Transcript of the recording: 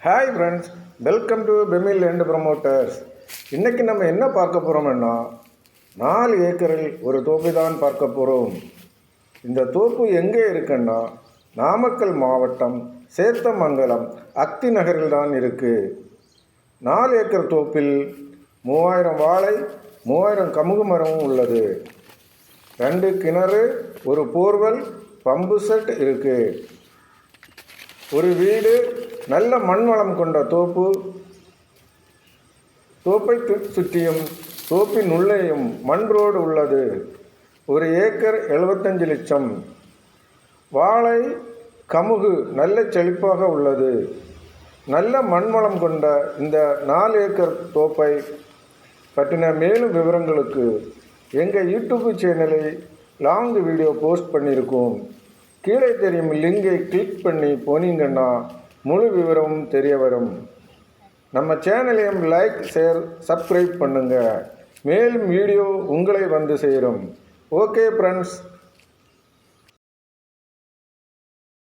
Hi friends welcome to பெமில் and promoters இன்றைக்கி நம்ம என்ன பார்க்க போகிறோம்னா நாலு ஏக்கரில் ஒரு தோப்பு தான் பார்க்க போகிறோம் இந்த தோப்பு எங்கே இருக்குன்னா நாமக்கல் மாவட்டம் சேத்தமங்கலம் அக்தி நகரில் தான் இருக்குது நாலு ஏக்கர் தோப்பில் மூவாயிரம் வாழை மூவாயிரம் கமுகு மரமும் உள்ளது. ரெண்டு கிணறு ஒரு போர்வெல் பம்பு செட் இருக்குது ஒரு வீடு நல்ல மண் வளம் கொண்ட தோப்பு. தோப்பை சுற்றியும் தோப்பின் உள்ளேயும் மண் ரோடு உள்ளது. ஒரு ஏக்கர் எழுபத்தஞ்சு லட்சம். வாழை கமுகு நல்ல செழிப்பாக உள்ளது. நல்ல மண் வளம் கொண்ட இந்த நாலு ஏக்கர் தோப்பை பற்றின மேலும் விவரங்களுக்கு எங்கள் யூடியூப் சேனலை லாங் வீடியோ போஸ்ட் பண்ணியிருக்கோம். கீழே தெரியும் லிங்கை கிளிக் பண்ணி போனீங்கன்னா முழு விவரமும் தெரிய வரும். நம்ம சேனலையும் லைக் ஷேர் சப்ஸ்கிரைப் பண்ணுங்கள் மேலும் வீடியோ உங்களை வந்து சேரும். Okay friends